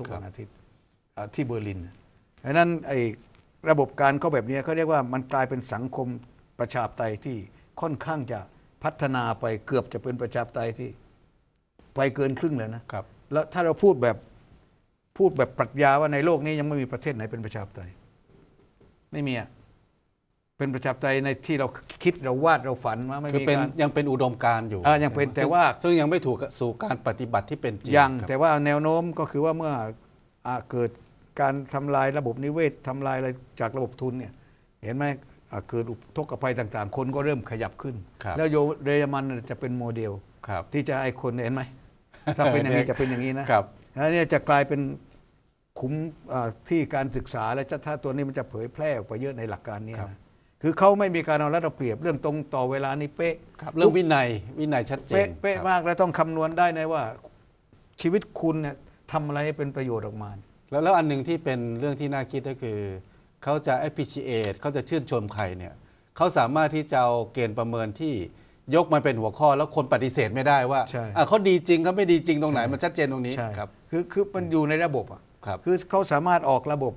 ทุกครับวันอาทิตย์อ่าที่เบอร์ลินดังนั้นไอ้ระบบการเขาแบบนี้เขาเรียกว่ามันกลายเป็นสังคมประชาธิปไตยที่ค่อนข้างจะพัฒนาไปเกือบจะเป็นประชาธิปไตยที่ไปเกินครึ่งแล้วนะครับ แล้วถ้าเราพูดแบบพูดแบบปรัชญาว่าในโลกนี้ยังไม่มีประเทศไหนเป็นประชาธิปไตย ไม่มีอะ เป็นประชาธิปไตยในที่เราคิดเราวาดเราฝันว่าไม่คือมีเป็นการ ยังเป็นอุดมการณ์อยู่อ่ายังเป็นแต่ว่า ซึ่งซึ่งยังไม่ถูกสู่การปฏิบัติที่เป็นจริงยังครับ แต่ว่าแนวโน้มก็คือว่าเมื่ออาเกิดการทำลายระบบนิเวศทำลายอะไรจากระบบทุนเนี่ยเห็นไหมอ่าเกิดอุทกภัยต่างๆ คนก็เริ่มขยับขึ้น ครับ แล้วโยเยอรมันจะเป็นโมเดล ครับ ที่จะไอ้คนเห็นไหม ถ้าเป็นอย่างนี้จะเป็นอย่างนี้นะครับ แล้วเนี่ยจะกลายเป็นขุมอ่าที่การศึกษาและจะถ้าตัวนี้มันจะเผยแพร่ออกไปเยอะในหลักการเนี้ครับ นะ คือเขาไม่มีการเอารัดเอาเปรียบเรื่องตรงต่อเวลานี่เป๊ะครับเรื่องวินัยวินัยชัดเจนเป๊ะเป๊ะครับมากแล้วต้องคำนวณได้นะว่า ชีวิตคุณเนี่ยทำอะไรให้เป็นประโยชน์ออกมา แล้วแล้วอันหนึ่งที่เป็นเรื่องที่น่าคิดก็คือ เขาจะ appreciate เขาจะชื่นชมใครเนี่ยเขาสามารถที่จะเอาเกณฑ์ประเมินที่ยกมาเป็นหัวข้อแล้วคนปฏิเสธไม่ได้ว่าใช่อะเขาดีจริงเขาไม่ดีจริงตรงไหนมันชัดเจนตรงนี้ใช่ครับคือคือมันอยู่ในระบบอะครับคือเขาสามารถออกระบบ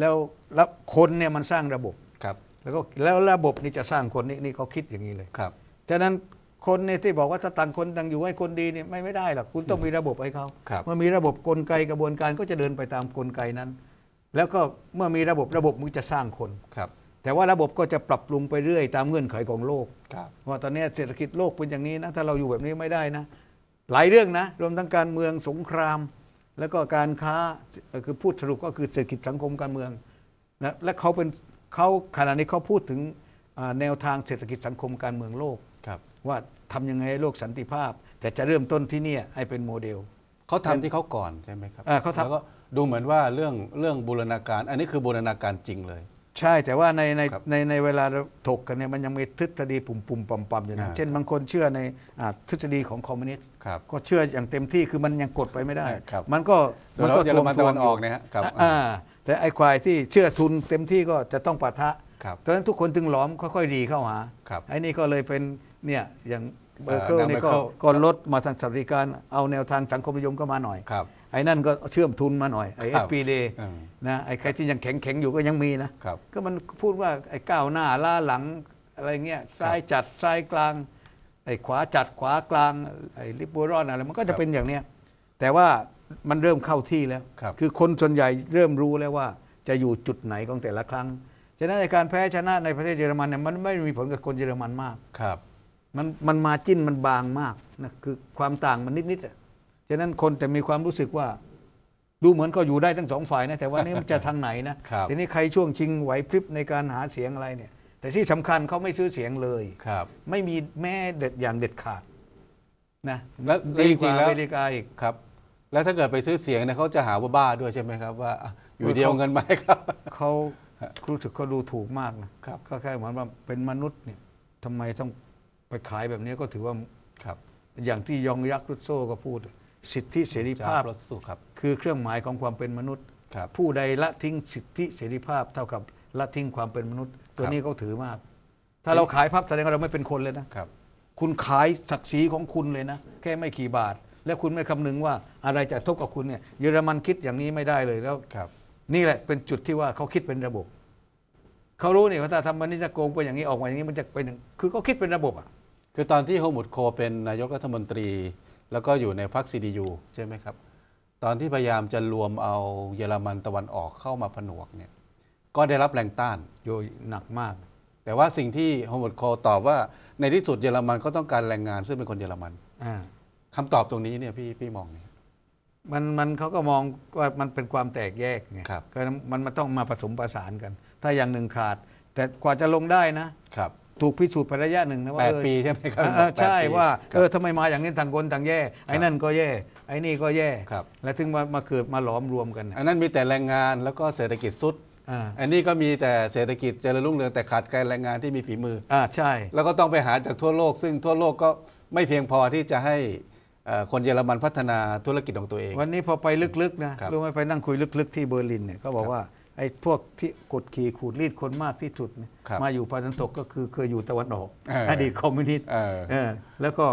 แล้วแล้วคนเนี่ยมันสร้างระบบครับ แล้วก็แล้วระบบนี่จะสร้างคนนี่นี่เขาคิดอย่างนี้เลยครับฉะนั้นคนเนี่ยที่บอกว่าถ้าต่างคนต่างอยู่ให้คนดีเนี่ยไม่ไม่ได้หรอกคุณต้องมีระบบให้เขาครับเมื่อมีระบบกลไกกระบวนการก็จะเดินไปตามกลไกนั้น แล้วก็เมื่อมีระบบระบบมันจะสร้างคนครับ แต่ว่าระบบก็จะปรับปรุงไปเรื่อยตามเงื่อนไขของโลกครับว่าตอนนี้เศรษฐกิจโลกเป็นอย่างนี้นะถ้าเราอยู่แบบนี้ไม่ได้นะ หลายเรื่องนะรวมทั้งการเมืองสงคราม แล้วก็การค้าเอ่อคือพูดสรุปก็คือเศรษฐกิจสังคมการเมืองนะและเขาเป็น เขาขณะนี้เขาพูดถึงอ่าแนวทางเศรษฐกิจสังคมการเมืองโลกครับว่าทำยังไงให้โลกสันติภาพ แต่จะเริ่มต้นที่เนี่ยให้เป็นโมเดลเขาทำที่เขาก่อนใช่ไหมครับอ่าเขาทำแล้วก็ดูเหมือนว่าเรื่องเรื่องบูรณาการ อันนี้คือบูรณาการจริงเลย ใช่แต่ว่าในในครับในในเวลาเราถกกันเนี่ยมันยังมีทฤษฎีปุ่มปุ่มๆปั๊มๆอยู่นะอ่าเช่นบางคนเชื่อในอ่าทฤษฎีของคอมมิวนิสต์ครับก็เชื่ออย่างเต็มที่คือมันยังกดไปไม่ได้ครับมันก็โดยเฉพาะเยอรมันตะวันออกเนี่ยฮะครับอ่า แต่ไอ้ควายที่เชื่อทุนเต็มที่ก็จะต้องปะทะครับ ตอนนั้นทุกคนถึงหลอมค่อยๆดีเข้าหาครับไอ้นี่ก็เลยเป็นเนี่ยอย่างเบอร์อ่าเคิลนางนี่ก็ Merkel ก็ลดมาทางสวัสดิการเอาแนวทางสังคมนิยมก็มาหน่อย ครับ ไอ้นั่นก็เชื่อมทุนมาหน่อยไอ้คเอรับสพีเดอืม นะไอ้ใครที่ยังแข็งแข็งๆอยู่ก็ยังมีนะ ครับ ก็มันพูดว่าไอ้ก้าวหน้าล้าหลังอะไรเงี้ยซ้ายจัดซ้ายกลาง ไอ้ขวาจัดขวากลางไอ้ลิบรอนอะไรมันก็ครัจะบเป็นอย่างเนี้ยแต่ว่า มันเริ่มเข้าที่แล้วครับอคนส่วนใหญ่เริ่มรู้แล้วว่า จะอยู่จุดไหนของแต่ละครั้ง ฉะนั้นในการแพ้ชนะในประเทศเยอรมันเนี่ยมันไม่มีผลกับคนเยอรมันมากครับ มันมันมาจิ้นมันบางมากนะคือความต่างมันนิดๆอะฉะนั้นคนแต่มีความรู้สึกว่า ดูเหมือนก็อยู่ได้ทั้งสองฝ่ายนะแต่ว่านี่มันจะทางไหนนะครับทีนี้ใครช่วงชิงไหวพริบในการหาเสียงอะไรเนี่ย แต่ที่สำคัญเขาไม่ซื้อเสียงเลยครับ ไม่มีแม้เด็ดอย่างเด็ดขาดนะแล้วแล้วดีจกริว่างๆแล้วอเมริกาอีกครับ แล้วถ้าเกิดไปซื้อเสียงเนี่ยเขาจะหาว่าบ้าด้วยใช่ไหมครับ ว่าอะอยู่เดียวเงินไหมครับเขารู้สึกเขาดูถูกมากนะครับก็แค่เหมือนว่าเป็นมนุษย์เนี่ยทำไมต้องไปขายแบบนี้ก็ถือว่าครับ อย่างที่ยองยักษ์รุดโซ่ก็พูด สิทธิเสรีจาภาพรถสุขครับ คือเครื่องหมายของความเป็นมนุษย์ครับผู้ใดละทิ้งสิทธิเสรีภาพ เท่ากับละทิ้งความเป็นมนุษย์ ตัวครับนี้เขาถือมาก ถ้าเราขายภาพแสดงว่าเราไม่เป็นคนเลยนะครับ คุณขายศักดิ์ศรีของคุณเลยนะ แค่ไม่กี่บาท และคุณไม่คำนึงว่าอะไรจะทบกับคุณเนี่ยเยอรมันคิดอย่างนี้ไม่ได้เลยแล้วครับ นี่แหละเป็นจุดที่ว่าเขาคิดเป็นระบบเขารู้นี่ว่าถ้าทำมันนี่จะโกงไปอย่างนี้ออกมาอย่างนี้มันจะเป็นอย่างคือเขาคิดเป็นระบบอะคือตอนที่โฮมุดโคเป็นนายกรัฐมนตรี แล้วก็อยู่ในพรรคซีดียูใช่ไหมครับ ตอนที่พยายามจะรวมเอาเยอรมันตะวันออกเข้ามาผนวกเนี่ยก็ได้รับแรงต้านโยหนักมาก แต่ว่าสิ่งที่โฮมุดโคตอบว่าในที่สุดเยอรมันก็ต้องการแรงงานซึ่งเป็นคนเยอรมันอ่า คำตอบตรงนี้เนี่ยพี่พี่มองเนี่ย มันมันเขาก็มองว่ามันเป็นความแตกแยกไงครับ ก็มันมันต้องมาผสมประสานกัน ถ้าอย่างหนึ่งขาด แต่กว่าจะลงได้นะ ครับ ถูกพิสูจน์ไประยะหนึ่งนะว่าแปดเออปีใช่ไหมครับเออเออใช่แปดปีว่าครับ เออทำไมมาอย่างนี้ต่างคนต่างแย่ ไอ้นั่นก็แย่ ไอ้นี่ก็แย่ ครับ แล้วถึงมามาเกิดมาหลอมรวมกันน่ะอันนั้นมีแต่แรงงานแล้วก็เศรษฐกิจสุด อ่าอันนี้ก็มีแต่เศรษฐกิจเจริญรุ่งเรืองแต่ขาดแคลนแรงงานที่มีฝีมือ อ่าใช่ แล้วก็ต้องไปหาจากทั่วโลก ซึ่งทั่วโลกก็ไม่เพียงพอที่จะให้เอ่อ คนเยอรมันพัฒนาธุรกิจของตัวเอง วันนี้พอไปลึกๆนะครับรู้ไหมไปนั่งคุยลึกๆที่เบอร์ลินเนี่ยเขาบอกว่าไอ้พวกที่กดขี่ขูดรีดคนมากที่สุดเนี่ยครับมาอยู่ภาคตะวันตกก็คือเคยอยู่ตะวันออกเอออดีตคอมมิวนิสต์เออเออแล้วก็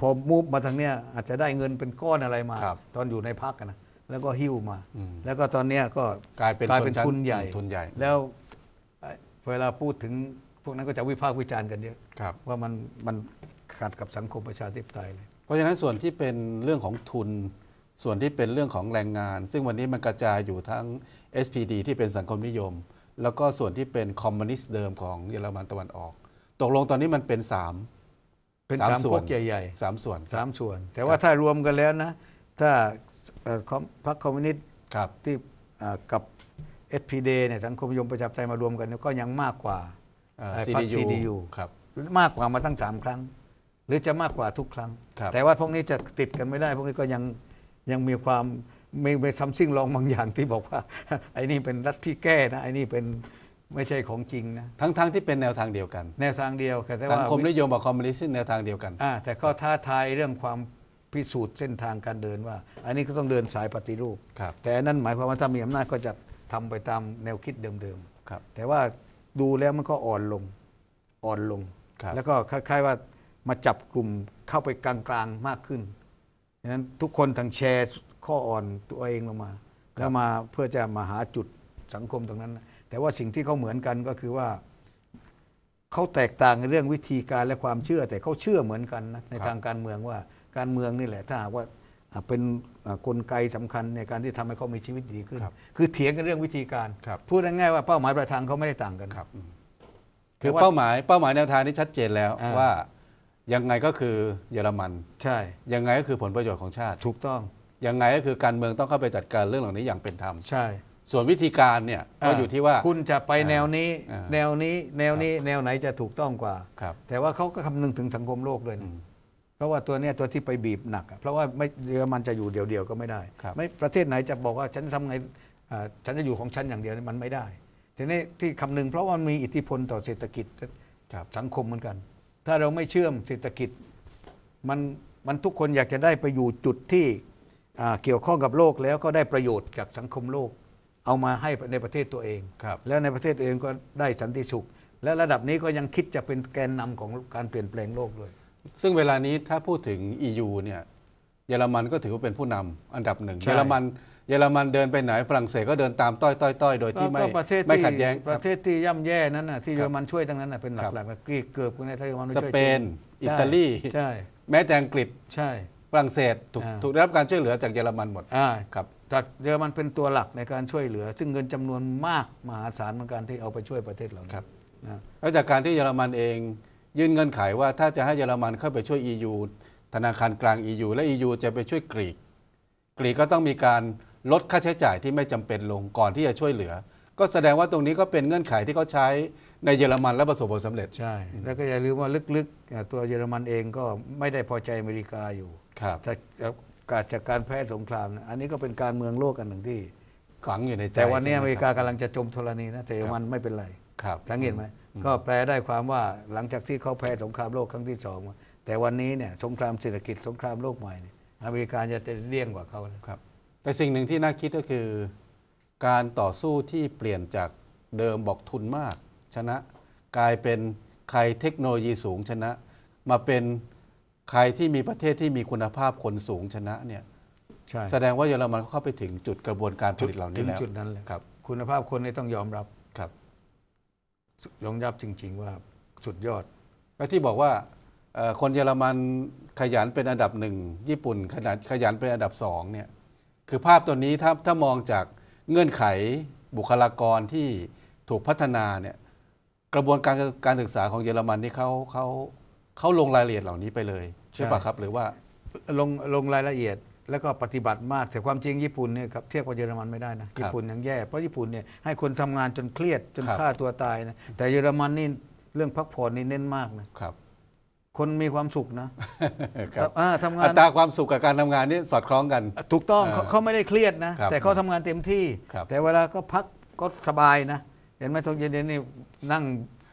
พอมูฟมาทางเนี้ยอาจจะได้เงินเป็นก้อนอะไรมาครับตอนอยู่ในพักนะแล้วก็หิ้วมาอืมแล้วก็ตอนเนี้ยก็กลายเป็นกลายเป็นชชั้ทุนใหญ่ทุนใหญ่ แล้วเอ่อเวลาพูดถึงพวกนั้นก็จะวิพากษ์วิจารณ์กันเยอะครับว่ามันมัน ขัดกับสังคมประชาธิปไตยเลย เพราะฉะนั้นส่วนที่เป็นเรื่องของทุน ส่วนที่เป็นเรื่องของแรงงาน ซึ่งวันนี้มันกระจายอยู่ทั้ง SPD ที่เป็นสังคมนิยม แล้วก็ส่วนที่เป็นคอมมิวนิสต์เดิมของเยอรมันตะวันออก ตกลงตอนนี้มันเป็นสามเป็นสามสามส่ก๊วนกใหญ่สามส่วนๆสามส่วน แต่ว่าถ้ารวมกันแล้วนะ ถ้าเอ่อคอมพรรคคอมมิวนิสต์ครับที่อ่ากับ SPD เนี่ยสังคมนิยมประชาธิปไตยมารวมกันเนี่ยก็ยังมากกว่าเอ่อไอ้พรรค CDU CDU ครับมากกว่ามาทั้งสามครั้ง หรือจะมากกว่าทุกครั้ง ครับ แต่ว่าพวกนี้จะติดกันไม่ได้ พวกนี้ก็ยังยังมีความมีมีซัมซิ่งลองบางอย่างที่บอกว่า ไอ้นี่เป็นรัฐที่แก้นะไอ้นี่เป็นไม่ใช่ของจริงนะทั้งๆที่เป็นแนวทางเดียวกัน แนวทางเดียวแต่สังว่า คมนิยมกับคอมมิวนิสต์แนวทางเดียวกัน อ่าแต่ก็ท้าทายเรื่องความพิสูจน์เส้นทางการเดินว่า อันนี้ก็ต้องเดินสายปฏิรูป ครับ แต่อันนั่นหมายความว่าถ้ามีอำนาจก็จะทำไปตามแนวคิดเดิมครับ ๆ แต่ว่าดูแล้วมันก็อ่อนลงอ่อนลง ครับ แล้วก็คล้ายๆว่า มาจับกลุ่มเข้าไปกลางๆมากขึ้นดังนั้นทุกคนทั้งแชร์ข้ออ่อนตัวเองลงมาแล้วมาเพื่อจะมาหาจุดสังคมตรงนั้นนะแต่ว่าสิ่งที่เขาเหมือนกันก็คือว่าเขาแตกต่างในเรื่องวิธีการและความเชื่อ แต่เขาเชื่อเหมือนกันนะในครับทางการเมืองว่าการเมืองนี่แหละ ถ้าหากว่าอ่าเป็นอ่ากลไกสำคัญในการที่ทำให้เขามีชีวิตดีขึ้นครับคือเถียงกันเรื่องวิธีการครับพูดง่ายๆว่าเป้าหมายปลายทางเขาไม่ได้ต่างกันครับอืมแต่คือว่าเป้าหมายเป้าหมายแนวทางนี้ชัดเจนแล้วอ่าว่า ยังไงก็คือเยอรมัน ใช่ ยังไงก็คือผลประโยชน์ของชาติ ถูกต้อง ยังไงก็คือการเมืองต้องเข้าไปจัดการเรื่องเหล่านี้อย่างเป็นธรรม ใช่ ส่วนวิธีการเนี่ยก็อยู่ที่ว่า คุณจะไปแนวนี้อ่าแนวนี้ แนวนี้ แนวไหนจะถูกต้องกว่าครับแต่ว่าเขาก็คำนึงถึงสังคมโลกด้วยอืนะมเพราะว่าตัวเนี้ยตัวที่ไปบีบหนักอะเพราะว่าไม่เยอรมันจะอยู่เดี่ยวๆก็ไม่ได้ครับไม่ประเทศไหนจะบอกว่าฉันทำไงอ่าฉันจะอยู่ของฉันอย่างเดียวนี่มันไม่ได้ ทีนี้ที่คำนึงเพราะว่ามันมีอิทธิพลต่อเศรษฐกิจครับสังคมเหมือนกัน ถ้าเราไม่เชื่อมเศรษฐกิจมันมันทุกคนอยากจะได้ไปอยู่จุดที่อ่าเกี่ยวข้องกับโลกแล้วก็ได้ประโยชน์จากสังคมโลก เอามาให้ในประเทศตัวเองครับแล้วในประเทศตัวเองก็ได้สันติสุข และระดับนี้ก็ยังคิดจะเป็นแกนนำของการเปลี่ยนแปลงโลกด้วย ซึ่งเวลานี้ถ้าพูดถึง EU เนี่ยเยอรมันก็ถือว่าเป็นผู้นำอันดับหนึ่งใช่เยอรมัน เยอรมันเดินไปไหนฝรั่งเศสก็เดินตามต้อยต้อยต้อยโดยที่ไม่ก็ประเทศไม่ที่ขัดแย้งประเทศที่ย่ำแย่นั้นน่ะที่ครับเยอรมันช่วยทั้งนั้นน่ะเป็นหครับลักๆกรีกเกือบคุณในไทยเยอรมันไม่สช่วยเปนจริงอิตาลีใช่แม้แต่อังกฤษใช่ฝรั่งเศสถูกอ่าถูกได้รับการช่วยเหลือจากเยอรมันหมดอ่าครับจากเยอรมันเป็นตัวหลักในการช่วยเหลือ ซึ่งเงินจำนวนมากมหาศาลเหมือนกันที่เอาไปช่วยประเทศเหล่านี้ครับนะแล้วจากการที่เยอรมันเอง ยื่นเงื่อนไขว่าถ้าจะให้เยอรมันเข้าไปช่วย EU ธนาคารกลาง EU และ EU จะไปช่วยกรีก กรีกก็ต้องมีการ ลดค่าใช้จ่ายที่ไม่จำเป็นลงก่อนที่จะช่วยเหลือ ก็แสดงว่าตรงนี้ก็เป็นเงื่อนไขที่เขาใช้ในเยอรมันและประสบผลสำเร็จใช่ แล้วก็อย่าลืมว่าลึกๆอ่าตัวเยอรมันเองก็ไม่ได้พอใจอเมริกาอยู่ครับจากจากการจากการแพ้สงครามนะอันนี้ก็เป็นการเมืองโลกกันหนึ่งที่ฝังอยู่ในใจแต่วันนี้ใช่อไหเมริคกาบกำลังจะจมธรณีนะแต่เยอรมันไม่เป็นไรครับสังเกตไหมก็แปลได้ความว่าหลังจากที่เขาแพ้สงครามโลกครั้งที่สองมาแต่วันนี้เนี่ยสงครามเศรษฐกิจสงครามโลกใหม่เนี่ยอเมริกาจะจะเลี่ยงกว่าเขานะครับ แต่สิ่งหนึ่งที่น่าคิดก็คือ การต่อสู้ที่เปลี่ยนจากเดิมบอกทุนมาก ชนะ กลายเป็นใครเทคโนโลยีสูงชนะ มาเป็นใครที่มีประเทศที่มีคุณภาพคนสูงชนะเนี่ยใช่แสดงว่าเยอรมันเข้าไปถึงจุดกระบวนการผจุดลิตเหล่าถึนี้งแล้วจุดนั้นเลยครับ คุณภาพคนนี่ต้องยอมรับครับยอมรับจริง ๆ ว่าสุดยอด และที่บอกว่าเอ่อคนเยอรมันขยันเป็นอันดับหนึ่งญี่ปุ่นขนาดขยันเป็นอันดับสองเนี่ย คือภาพตัวนี้ถ้าถ้ามองจากเงื่อนไขบุคลากรที่ถูกพัฒนาเนี่ยกระบวนการการศึกษาของเยอรมันนี่เขาเขาเขาลงรายละเอียดเหล่านี้ไปเลย ใช่ปะครับหรือว่าลงลงรายละเอียดแล้วก็ปฏิบัติมากแต่ความจริงญี่ปุ่นเนี่ยครับเทียบกับเยอรมันไม่ได้นะญี่ปุ่นยังแย่เพราะญี่ปุ่นเนี่ยให้คนทำงานจนเครียดจนครับฆ่าตัวตายนะแต่เยอรมันนี่เรื่องพักผ่อนนี่เน้นมากนะครับ คนมีความสุขนะครับอ่าทำงาอันตราความสุขกับการทำงานนี่สอดคล้องกัน ถูกต้องอ่าเขาเขาไม่ได้เครียดนะครับแต่เขาทำงานเต็มที่ครับแต่เวลาก็พักก็สบายนะ เห็นไหมตอนเย็นๆนี่นั่ง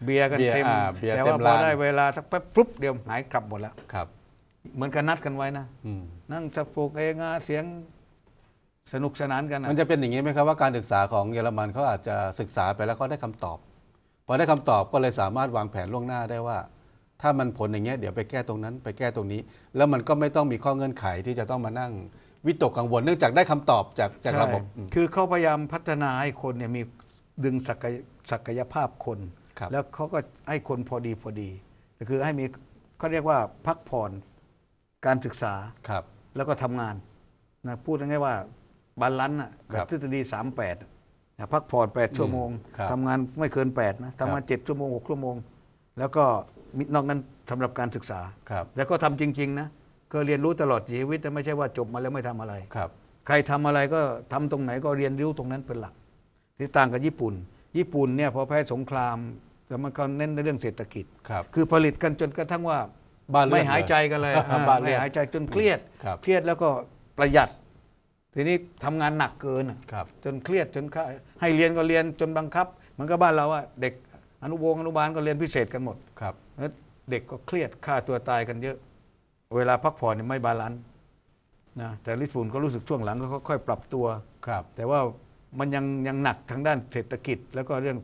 เบียร์กันเบียร์เต็มอ่าเบียร์แต่เต็ว่ามพอร้านได้เวลาสักแป๊บปุ๊บเดียวหายกลับหมดแล้วครับ เหมือนกันนัดกันไว้นะอืมนั่งสะโปกเองอะเสียงสนุกสนานกันอะมันจะเป็นอย่างนี้ไหมครับว่าการศึกษาของเยอรมันเขาอาจจะศึกษาไปแล้วเขาได้คำตอบพอได้คำตอบก็เลยสามารถวางแผนล่วงหน้าได้ว่า ถ้ามันผลอย่างเงี้ยเดี๋ยวไปแก้ตรงนั้น ไปแก้ตรงนี้ แล้วมันก็ไม่ต้องมีข้อเงื่อนไขที่จะต้องมานั่งวิตกกังวลเนื่องจากได้คำตอบจากจากระบบใช่อืมคือเขาพยายามพัฒนาให้คนเนี่ยมีดึงศักยศักยภาพคนครับแล้วเขาก็ให้คนพอดีพอดีคือให้มีเขาเรียกว่าพักผ่อนการศึกษาครับ แล้วก็ทำงานนะพูดง่ายๆว่าบาลานซ์น่ะครับทฤษฎีสามแปดพักผ่อนแปดชั่วโมงครับทำงานไม่เกินแปดนะทำงานเจ็ดชั่วโมงหกชั่วโมง แล้วก็มี นอกนั้นสำหรับการศึกษาครับแล้วก็ทำจริง ๆ นะก็เรียนรู้ตลอดชีวิตนะไม่ใช่ว่าจบมาแล้วไม่ทำอะไรครับ ใครทำอะไรก็ทำตรงไหนก็เรียนรู้ตรงนั้นเป็นหลัก ที่ต่างกับญี่ปุ่น ญี่ปุ่นเนี่ยพอแพ้สงครามแต่มันก็เน้นในเรื่องเศรษฐกิจครับคือผลิตกันจนกระทั่งว่าบ้านเลือดไม่หายใจกันเลยอ่าบ้านเลืไม่อดหายใจจนเครียดครับเครียดแล้วก็ประหยัด ทีนี้ทำงานหนักเกินอะครับจนเครียดจนค่าให้เรียนก็เรียนจนบังคับ มันก็บ้านเราอะเด็กอนุวงศ์อนุบาลก็เรียนพิเศษกันหมดครับแล้ว เด็กก็เครียดฆ่าตัวตายกันเยอะ เวลาพักผ่อนเนี่ยไม่บาลานซ์นะแต่ลิสบุนก็รู้สึกช่วงหลังก็ค่อยๆปรับตัว ครับ แต่ว่ามันยังยังหนักทางด้านเศรษฐกิจ แล้วก็เรื่อง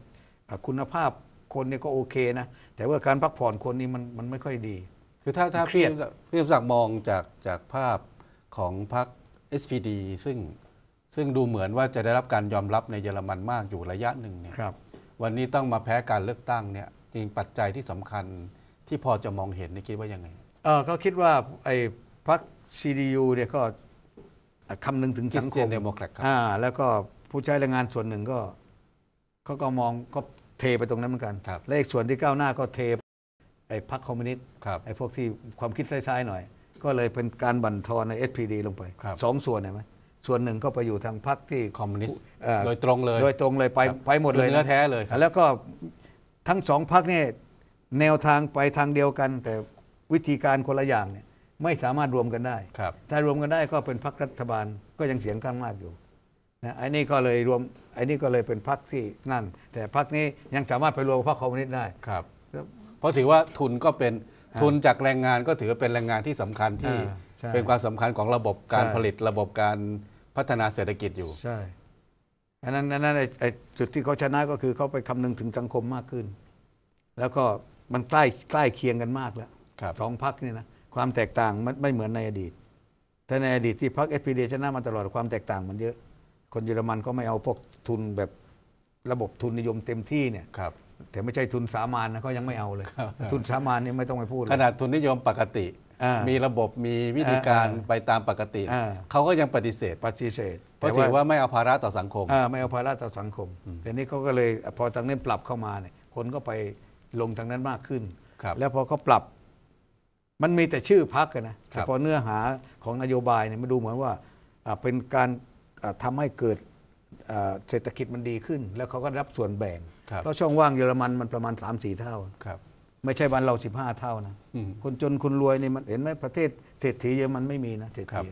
อะคุณภาพคนเนี่ยก็โอเคนะ แต่ว่าการพักผ่อนคนนี่มันมันไม่ค่อยดี คือถ้าถ้าเครีพี่ยดพี่สมศักดิ์มองจากจากภาพของพรรค SPD ซึ่งซึ่งดูเหมือนว่าจะได้รับการยอมรับในเยอรมันมากอยู่ระยะหนึ่งเนี่ย ครับ วันนี้ต้องมาแพ้การเลือกตั้งเนี่ยจริงปัจจัยที่สำคัญ ที่พอจะมองเห็นนี่คิดว่ายังไง เออเขาคิดว่าไอ้พรรค CDU เนี่ยก็อะคำนึงถึงสังค Christian ม Democrat ครับอ่าแล้วก็ผู้ใช้แรงงานส่วนหนึ่งก็เขาก็มองก็เทไปตรงนั้นเหมือนกัน ครับและอีกส่วนที่ก้าวหน้าก็เทไอ้พรรคคอมมิวนิสต์ครับไอ้พวกที่ความคิดซ้ายๆหน่อย ก็เลยเป็นการบั่นทอนใน SPD ลงไปครับสองส่วนเห็นไหมส่วนหนึ่งก็ไปอยู่ทางพรรคที่คอมมิวนิสต์เอ่อโดยตรงเลยโดยตรงเลยไปครับไปหมดเลยคือเนื้อแท้เลยครับ แล้วก็ทั้งสองพรรคเนี่ย แนวทางไปทางเดียวกัน แต่วิธีการคนละอย่างเนี่ยไม่สามารถรวมกันได้ ครับ ถ้ารวมกันได้ก็เป็นพรรครัฐบาลก็ยังเสียงข้างมากอยู่นะไอ้นี่ก็เลยรวมไอ้นี่ก็เลยเป็นพรรคที่นั่น แต่พรรคนี้ยังสามารถไปรวมกับพรรคคอมมิวนิสต์ได้ ครับ เพราะถือว่าทุนก็เป็นอ่าทุนจากแรงงานก็ถือว่าเป็นแรงงานที่สำคัญที่อ่าใช่เป็นความสำคัญของระบบการใช่ ผลิตระบบการพัฒนาเศรษฐกิจอยู่ ใช่อันนั้นอันนั้นไอ้ไอ้จุดที่เขาชนะก็คือเขาไปคำนึงถึงสังคมมากขึ้น แล้วก็ มันใกล้ใกล้เคียงกันมากแล้วครับสองพักนี่นะความแตกต่างมันไม่เหมือนในอดีตแต่ในอดีตที่พรรคเอสพีดีชนะมาตลอดความแตกต่างมันเยอะ คนเยอรมันก็ไม่เอาพวกทุนแบบระบบทุนนิยมเต็มที่เนี่ยครับแต่ไม่ใช่ทุนสามานนะเขายังไม่เอาเลย ทุนสามานนี่ไม่ต้องไปพูดเลยขนาดทุนนิยมปกติอ่ามีมีระบบมีวิธีการอ่าอ่าไปตามปกติอ่าเขาก็ยังปฏิเสธ ปฏิเสธเพราะถือว่าไม่เอาภาระต่อสังคมอ่าไม่เอาภาระต่อสังคมแต่นี่เขาก็เลยพอทางนี้ปรับเข้ามาเนี่ยคนก็ไป ลงทางนั้นมากขึ้นครับแล้วพอเขาปรับมันมีแต่ชื่อพักนะแต่พอเนื้อหาของนโยบายเนี่ยมันดูเหมือนว่าอ่าเป็นการอ่าทำาให้เกิดอ่าเศรษฐกิจมันดีขึ้น แล้วเขาก็รับส่วนแบ่งครับเพราะช่องว่างเยอรมันมันประมาณ3 4เท่าครับไม่ใช่บ้านเรา 15 เท่านะอืมคนจนคนรวยนี่มันเห็นไหมประเทศเศรษฐีเยอรมันไม่มีนะเศรษครับฐี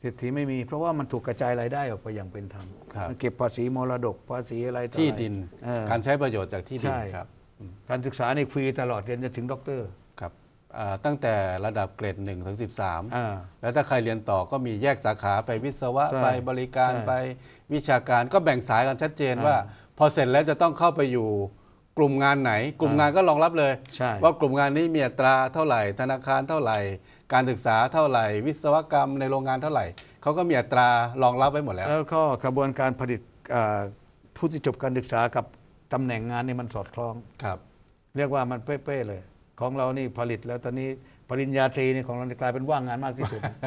เศรษฐีไม่มี เพราะว่ามันถูกกระจายรายได้ออกไปอย่างเป็นธรรมครับมันเก็บภาษีมรดกภาษีอะไรต่อที่อะไรดินเออการใช้ประโยชน์จากที่ดินใช่ครับ การศึกษานี่ฟรีตลอดเรียนจนถึงด็อกเตอร์ครับอ่าตั้งแต่ระดับเกรด1ถึง13อ่าแล้วถ้าใครเรียนต่อก็มีแยกสาขาไปวิศวะใช่ไปบริการใช่ไปวิชาการก็แบ่งสายกันชัดเจนอ่าว่า พอเสร็จแล้วจะต้องเข้าไปอยู่กลุ่มงานไหน กลุ่มงานก็รองรับเลย ใช่ ว่ากลุ่มงานนี้มีอัตราเท่าไหร่ ธนาคารเท่าไหร่ การศึกษาเท่าไหร่ วิศวกรรมในโรงงานเท่าไหร่เขาก็มีอัตรารองรับไว้หมดแล้ว แล้วก็กระบวนการผลิตอ่าผู้ที่จบการศึกษากับ ตำแหน่งงานนี่มันสอดคล้อง ครับ เรียกว่ามันเป๊ะๆเลย ของเรานี่ผลิตแล้วตอนนี้ปริญญาตรีนี่ของเรากลายเป็นว่างงานมากที่สุดนะ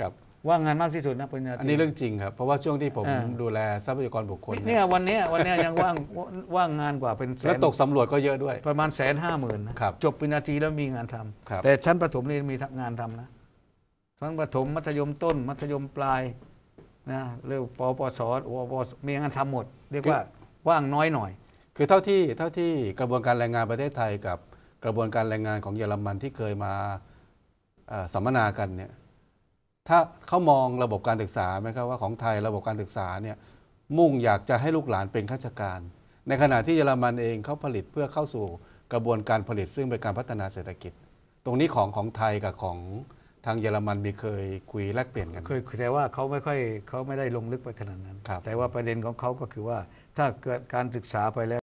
ครับ ว่างงานมากที่สุดนะปริญญาตอันรีนี้เรื่องจริงครับ เพราะว่าช่วงที่ผมอ่าดูแลทรัพยากรบุคคลเนี่เนี่ยยวันเนี้ยวันเนี้ยยังว่างว่างงานกว่าเป็นแสแล้วนตกสำรวจก็เยอะด้วย ประมาณแสนห้าหมื่นนะครับจบปริญญาตรีแล้วมีงานทำครับแต่ชั้นประถมนี่มีงานทำนะชั้นประถมมัธยมต้น มัธยมปลายนะเรียกปปสอปสมีงานทำหมด เรียกว่าว่างน้อยหน่อย คือเท่าที่เท่าที่กระบวนการแรงงานประเทศไทยกับกระบวนการแรงงานของเยอรมันที่เคยมาเอ่อสัมมนากันเนี่ยถ้าเขามองระบบการศึกษาไหมครับว่าของไทยระบบการศึกษาเนี่ยมุ่งอยากจะให้ลูกหลานเป็นข้าราชการ ในขณะที่เยอรมันเองเขาผลิตเพื่อเข้าสู่กระบวนการผลิตซึ่งเป็นการพัฒนาเศรษฐกิจ ตรงนี้ของของไทยกับของทางเยอรมันมีเคยคุยแลกเปลี่ยนกันไหมเคยแต่ว่าเขาไม่ค่อยเขาไม่ได้ลงลึกไปขนาดนั้นครับแต่ว่าประเด็นของเขาก็คือว่าถ้าเกิดการศึกษาไปแล้ว